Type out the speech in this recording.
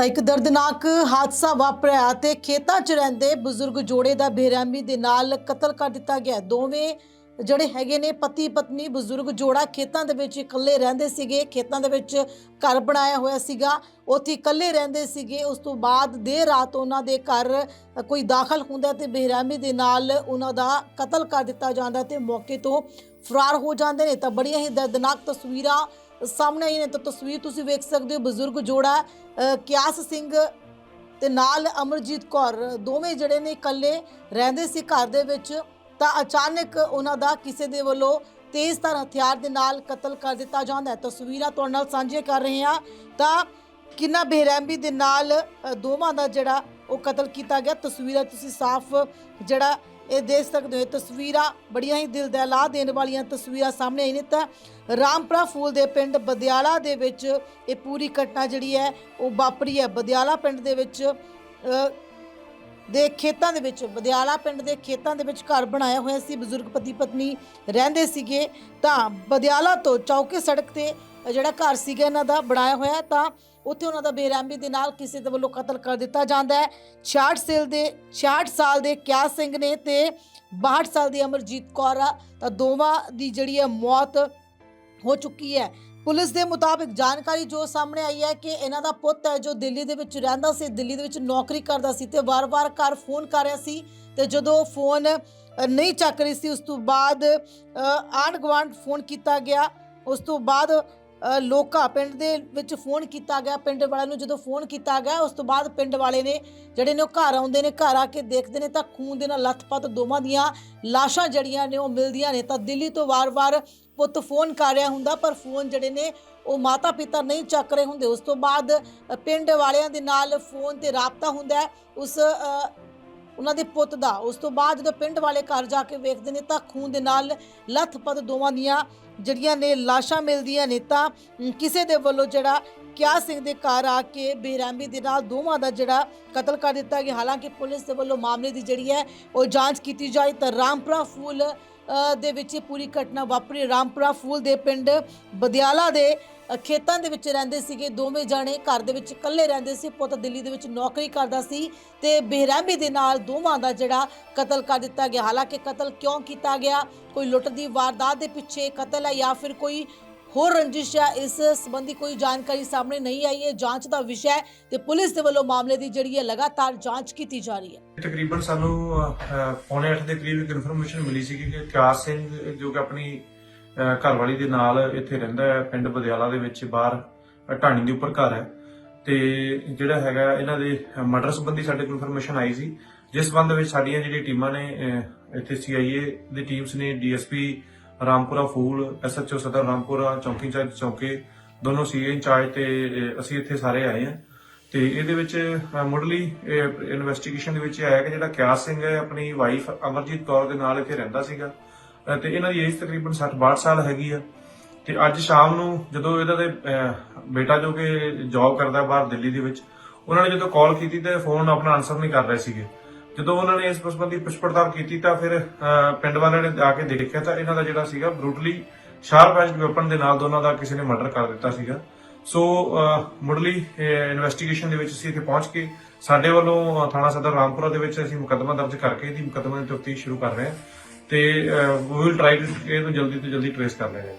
ਤਾਂ ਇੱਕ ਦਰਦਨਾਕ ਹਾਦਸਾ ਵਾਪਰਿਆ ਤੇ ਖੇਤਾਂ 'ਚ ਰਹਿੰਦੇ ਬਜ਼ੁਰਗ ਜੋੜੇ ਦਾ ਬੇਰਹਿਮੀ ਦੇ ਨਾਲ ਕਤਲ ਕਰ ਦਿੱਤਾ ਗਿਆ। ਦੋਵੇਂ ਜਿਹੜੇ ਹੈਗੇ ਨੇ ਪਤੀ ਪਤਨੀ ਬਜ਼ੁਰਗ ਜੋੜਾ ਖੇਤਾਂ ਦੇ ਵਿੱਚ ਇਕੱਲੇ ਰਹਿੰਦੇ ਸੀਗੇ। ਖੇਤਾਂ ਦੇ ਵਿੱਚ ਘਰ ਬਣਾਇਆ ਹੋਇਆ ਸੀਗਾ। ਉੱਥੇ ਇਕੱਲੇ ਰਹਿੰਦੇ ਸੀਗੇ। ਉਸ ਤੋਂ ਬਾਅਦ ਦੇਰ ਰਾਤ ਉਹਨਾਂ ਦੇ ਘਰ ਕੋਈ ਦਾਖਲ ਹੁੰਦਾ ਤੇ ਬੇਰਹਿਮੀ ਦੇ ਨਾਲ ਉਹਨਾਂ ਦਾ ਕਤਲ ਕਰ ਦਿੱਤਾ ਜਾਂਦਾ ਤੇ ਮੌਕੇ ਤੋਂ ਫਰਾਰ ਹੋ ਜਾਂਦੇ ਨੇ। ਤਾਂ ਬੜੀਆਂ ਹੀ ਦਰਦਨਾਕ ਤਸਵੀਰਾਂ ਸਾਹਮਣੇ ਆਈ ਨੇ ਤਾਂ ਤਸਵੀਰ ਤੁਸੀਂ ਵੇਖ ਸਕਦੇ ਹੋ ਬਜ਼ੁਰਗ ਜੋੜਾ ਕਿਆਸ ਸਿੰਘ ਤੇ ਨਾਲ ਅਮਰਜੀਤ ਕੌਰ। ਦੋਵੇਂ ਜਿਹੜੇ ਨੇ ਇਕੱਲੇ ਰਹਿੰਦੇ ਸੀ ਘਰ ਦੇ ਵਿੱਚ, ਤਾਂ ਅਚਾਨਕ ਉਹਨਾਂ ਦਾ ਕਿਸੇ ਦੇ ਵੱਲੋਂ ਤੇਜ਼ ਧਾਰ, ਹਥਿਆਰ ਦੇ ਨਾਲ ਕਤਲ ਕਰ ਦਿੱਤਾ ਜਾਂਦਾ ਹੈ। ਤਸਵੀਰਾਂ ਤੁਹਾਡੇ ਨਾਲ ਸਾਂਝੀਆਂ ਕਰ ਰਹੇ ਹਾਂ। ਤਾਂ ਕਿੰਨਾ ਬੇਰਹਿਮੀ ਦੇ ਨਾਲ ਦੋਵਾਂ ਦਾ ਜਿਹੜਾ ਉਹ ਕਤਲ ਕੀਤਾ ਗਿਆ। ਤਸਵੀਰਾਂ ਤੁਸੀਂ ਸਾਫ਼ ਜਿਹੜਾ ਇਹ ਦੇਖ ਸਕਦੇ ਹੋ, ਇਹ ਤਸਵੀਰਾਂ ਬੜੀਆਂ ਹੀ ਦਿਲ ਦਹਿਲਾ ਦੇਣ ਵਾਲੀਆਂ ਤਸਵੀਰਾਂ ਸਾਹਮਣੇ ਆਈ ਨੇ। ਤਾਂ ਰਾਮਪੁਰਾ ਫੂਲ ਦੇ ਪਿੰਡ ਬਦਿਆਲਾ ਦੇ ਵਿੱਚ ਇਹ ਪੂਰੀ ਘਟਨਾ ਜਿਹੜੀ ਹੈ, ਉਹ ਵਾਪਰੀ ਹੈ। ਬਦਿਆਲਾ ਪਿੰਡ ਦੇ ਵਿੱਚ ਦੇ ਖੇਤਾਂ ਦੇ ਵਿੱਚ, ਬਦਿਆਲਾ ਪਿੰਡ ਦੇ ਖੇਤਾਂ ਦੇ ਵਿੱਚ ਘਰ ਬਣਾਇਆ ਹੋਇਆ ਸੀ। ਬਜ਼ੁਰਗ ਪਤੀ ਪਤਨੀ ਰਹਿੰਦੇ ਸੀਗੇ। ਤਾਂ ਬਦਿਆਲਾ ਤੋਂ ਚੌਕੇ ਸੜਕ ਤੇ ਜਿਹੜਾ ਘਰ ਸੀਗਾ, ਇਹਨਾਂ ਦਾ ਬਣਾਇਆ ਹੋਇਆ। ਤਾਂ ਉੱਥੇ ਉਹਨਾਂ ਦਾ ਬੇਰਹਿਮੀ ਦੇ ਨਾਲ ਕਿਸੇ ਦੇ ਵੱਲੋਂ ਕਤਲ ਕਰ ਦਿੱਤਾ ਜਾਂਦਾ ਹੈ। 66 ਸਾਲ ਦੇ 66 ਸਾਲ ਦੇ ਕਿਆ ਸਿੰਘ ਨੇ ਤੇ 62 ਸਾਲ ਦੀ ਅਮਰਜੀਤ ਕੌਰ ਆ। ਤਾਂ ਦੋਵਾਂ ਦੀ ਜਿਹੜੀ ਹੈ ਮੌਤ ਹੋ ਚੁੱਕੀ ਹੈ। ਪੁਲਿਸ ਦੇ ਮੁਤਾਬਿਕ ਜਾਣਕਾਰੀ ਜੋ ਸਾਹਮਣੇ ਆਈ ਹੈ ਕਿ ਇਹਨਾਂ ਦਾ ਪੁੱਤ ਹੈ ਜੋ ਦਿੱਲੀ ਦੇ ਵਿੱਚ ਰਹਿੰਦਾ ਸੀ, ਦਿੱਲੀ ਦੇ ਵਿੱਚ ਨੌਕਰੀ ਕਰਦਾ ਸੀ ਤੇ ਵਾਰ-ਵਾਰ ਘਰ ਫੋਨ ਕਰ ਰਿਹਾ ਸੀ ਤੇ ਜਦੋਂ ਫੋਨ ਨਹੀਂ ਚੱਕ ਰਹੀ ਸੀ, ਉਸ ਤੋਂ ਬਾਅਦ ਆਂਢ ਗੁਆਂਢ ਫੋਨ ਕੀਤਾ ਗਿਆ। ਉਸ ਤੋਂ ਬਾਅਦ ਲੋਕਾਂ ਪਿੰਡ ਦੇ ਵਿੱਚ ਫੋਨ ਕੀਤਾ ਗਿਆ, ਪਿੰਡ ਵਾਲਿਆਂ ਨੂੰ ਜਦੋਂ ਫੋਨ ਕੀਤਾ ਗਿਆ, ਉਸ ਤੋਂ ਬਾਅਦ ਪਿੰਡ ਵਾਲੇ ਨੇ ਜਿਹੜੇ ਨੇ ਉਹ ਘਰ ਆਉਂਦੇ ਨੇ, ਘਰ ਆ ਕੇ ਦੇਖਦੇ ਨੇ ਤਾਂ ਖੂਨ ਦੇ ਨਾਲ ਲੱਥਪੱਥ ਦੋਵਾਂ ਦੀਆਂ ਲਾਸ਼ਾਂ ਜੜੀਆਂ ਨੇ ਉਹ ਮਿਲਦੀਆਂ ਨੇ ਤਾਂ ਦਿੱਲੀ ਤੋਂ ਵਾਰ-ਵਾਰ ਪੁੱਤ ਫੋਨ ਕਰ ਰਿਹਾ ਹੁੰਦਾ, ਪਰ ਫੋਨ ਜਿਹੜੇ ਨੇ ਉਹ ਮਾਤਾ ਪਿਤਾ ਨਹੀਂ ਚੱਕ ਰਹੇ ਹੁੰਦੇ। ਉਸ ਤੋਂ ਬਾਅਦ ਪਿੰਡ ਵਾਲਿਆਂ ਦੇ ਨਾਲ ਫੋਨ ਤੇ ਰਾਬਤਾ ਹੁੰਦਾ ਉਸ ਉਹਨਾਂ ਦੇ ਪੁੱਤ ਦਾ। ਉਸ ਤੋਂ ਬਾਅਦ ਜਦੋਂ ਪਿੰਡ ਵਾਲੇ ਘਰ ਜਾ ਕੇ ਵੇਖਦੇ ਨੇ ਤਾਂ ਖੂਨ ਦੇ ਨਾਲ ਲੱਥਪੱਥ ਦੋਵਾਂ ਦੀਆਂ ਜਿਹੜੀਆਂ ਨੇ ਲਾਸ਼ਾਂ ਮਿਲਦੀਆਂ ਨੇ ਤਾਂ ਕਿਸੇ ਦੇ ਵੱਲੋਂ ਜਿਹੜਾ ਕਿਆ ਸਿੰਘ ਦੇ ਘਰ ਆ ਕੇ ਬੇਰਹਿਮੀ ਦੇ ਨਾਲ ਦੋਵਾਂ ਦਾ ਜਿਹੜਾ ਕਤਲ ਕਰ ਦਿੱਤਾ ਗਿਆ। ਹਾਲਾਂਕਿ ਪੁਲਿਸ ਦੇ ਵੱਲੋਂ ਮਾਮਲੇ ਦੀ ਜਿਹੜੀ ਹੈ ਉਹ ਜਾਂਚ ਕੀਤੀ ਜਾਏ ਤਾਂ ਰਾਮਪੁਰਾ ਫੂਲ ਦੇ ਵਿੱਚ ਇਹ ਪੂਰੀ ਘਟਨਾ ਵਾਪਰੀ। ਰਾਮਪੁਰਾ ਫੂਲ ਦੇ ਪਿੰਡ ਬਦਿਆਲਾ ਦੇ ਖੇਤਾਂ ਦੇ ਵਿੱਚ ਰਹਿੰਦੇ ਸੀਗੇ ਦੋਵੇਂ ਜਾਣੇ ਘਰ ਦੇ ਵਿੱਚ ਇਕੱਲੇ ਰਹਿੰਦੇ ਸੀ ਪੁੱਤ ਦਿੱਲੀ ਦੇ ਵਿੱਚ ਨੌਕਰੀ ਕਰਦਾ ਸੀ ਤੇ ਬੇਰਹਿਮੀ ਦੇ ਨਾਲ ਦੋਵਾਂ ਦਾ ਜਿਹੜਾ ਕਤਲ ਕਰ ਦਿੱਤਾ ਗਿਆ। ਹਾਲਾਂਕਿ ਕਤਲ ਕਿਉਂ ਕੀਤਾ ਗਿਆ? ਕੋਈ ਲੁੱਟ ਦੀ ਵਾਰਦਾਤ ਦੇ ਪਿੱਛੇ ਕਤਲ ਹੈ ਜਾਂ ਫਿਰ ਕੋਈ ਹੋਰ ਰੰਜਿਸ਼ ਹੈ? ਇਸ ਸੰਬੰਧੀ ਕੋਈ ਜਾਣਕਾਰੀ ਸਾਹਮਣੇ ਨਹੀਂ ਆਈ ਹੈ। ਜਾਂਚ ਦਾ ਵਿਸ਼ਾ ਹੈ ਤੇ ਪੁਲਿਸ ਦੇ ਵੱਲੋਂ ਮਾਮਲੇ ਦੀ ਜਿਹੜੀ ਹੈ ਲਗਾਤਾਰ ਜਾਂਚ ਕੀਤੀ ਜਾ ਰਹੀ ਹੈ। ਤਕਰੀਬਨ ਸਾਨੂੰ ਅਹ, ਪੌਣੇ 8 ਦੇ ਕਰੀਬ ਇਨਫੋਰਮੇਸ਼ਨ ਮਿਲੀ ਸੀ ਕਿ ਕਿਆਸ ਸਿੰਘ ਜੋ ਕਿ ਆਪਣੀ ਘਰਵਾਲੀ ਦੇ ਨਾਲ ਇੱਥੇ ਰਹਿੰਦਾ ਹੈ ਪਿੰਡ ਬਦਿਆਲਾ ਦੇ ਵਿੱਚ ਬਾਹਰ ਅਹ, ਢਾਣੀ ਦੇ ਉੱਪਰ ਘਰ ਹੈ। ਤੇ ਜਿਹੜਾ ਹੈਗਾ ਇਹਨਾਂ ਦੇ ਮਰਡਰ ਸੰਬੰਧੀ ਸਾਡੇ ਕੋਲ ਇਨਫੋਰਮੇਸ਼ਨ ਆਈ ਸੀ। ਜਿਸ ਸੰਬੰਧ ਵਿੱਚ ਸਾਡੀਆਂ ਜਿਹੜੀਆਂ ਟੀਮਾਂ ਨੇ ਅਹ, ਇੱਥੇ ਸੀਆਈਏ ਦੀ ਟੀਮਸ ਨੇ ਡੀਐਸਪੀ ਰਾਮਪੁਰਾ ਫੂਲ ਐਸਐਚਓ ਸਦਰ ਰਾਮਪੁਰਾ ਚੌਂਕੀ ਇੰਚਾਰਜ ਚੌਂਕੇ ਦੋਨੋਂ ਸੀਏ ਇੰਚਾਰਜ ਤੇ ਅਸੀਂ ਇੱਥੇ ਸਾਰੇ ਆਏ ਹਾਂ। ਤੇ ਇਹਦੇ ਵਿੱਚ ਮੁੱਢਲੀ ਇਨਵੈਸਟੀਗੇਸ਼ਨ ਦੇ ਵਿੱਚ ਇਹ ਆਇਆ ਕਿ ਜਿਹੜਾ ਕਿਆਸ ਸਿੰਘ ਹੈ ਆਪਣੀ ਵਾਈਫ ਅਮਰਜੀਤ ਕੌਰ ਦੇ ਨਾਲ ਇੱਥੇ ਰਹਿੰਦਾ ਸੀਗਾ। ਤੇ ਇਹਨਾਂ ਦੀ ਏਜ ਤਕਰੀਬਨ 60 62 ਸਾਲ ਹੈਗੀ ਆ। ਤੇ ਅੱਜ ਸ਼ਾਮ ਨੂੰ ਜਦੋਂ ਇਹਦਾ ਦੇ ਬੇਟਾ ਜੋ ਕਿ ਜੌਬ ਕਰਦਾ ਬਾਹਰ ਦਿੱਲੀ ਦੇ ਵਿੱਚ, ਉਹਨਾਂ ਨੇ ਜਦੋਂ ਕਾਲ ਕੀਤੀ ਤੇ ਫੋਨ ਆਪਣਾ ਆਨਸਰ ਨਹੀਂ ਕਰ ਰਹੇ ਸੀਗੇ। ਜਦੋਂ ਉਹਨਾਂ ਨੇ ਇਸ ਸੰਬੰਧੀ ਪੁੱਛ ਕੀਤੀ ਤਾਂ ਫਿਰ ਪਿੰਡ ਵਾਲਿਆਂ ਨੇ ਆ ਕੇ ਦੇਖਿਆ ਤਾਂ ਇਹਨਾਂ ਦਾ ਜਿਹੜਾ ਸੀਗਾ ਬਰੂਟਲੀ ਸ਼ਾਰਪ ਐਜਡ ਵੈਪਨ ਦੇ ਨਾਲ ਦੋਨਾਂ ਦਾ ਕਿਸੇ ਨੇ ਮਰਡਰ ਕਰ ਦਿੱਤਾ ਸੀਗਾ। ਸੋ ਮੁੱਢਲੀ ਇਨਵੈਸਟੀਗੇਸ਼ਨ ਦੇ ਵਿੱਚ ਅਸੀਂ ਇੱਥੇ ਪਹੁੰਚ ਕੇ ਸਾਡੇ ਵੱਲੋਂ ਥਾਣਾ ਸਦਰ ਰਾਮਪੁਰਾ ਦੇ ਵਿੱਚ ਅਸੀਂ ਮੁਕੱਦਮਾ ਦਰਜ ਕਰਕੇ ਇਹਦੀ ਮੁਕੱਦਮੇ ਦੀ ਤਫਤੀਸ਼ ਸ਼ੁਰੂ ਕਰ ਰਹੇ ਹਾਂ। ਤੇ ਵੀ ਵਿਲ ਟਰਾਈ ਇਹਨੂੰ ਜਲਦੀ ਤੋਂ ਜਲਦੀ ਟ੍ਰੇਸ ਕਰ ਲੈਣਾ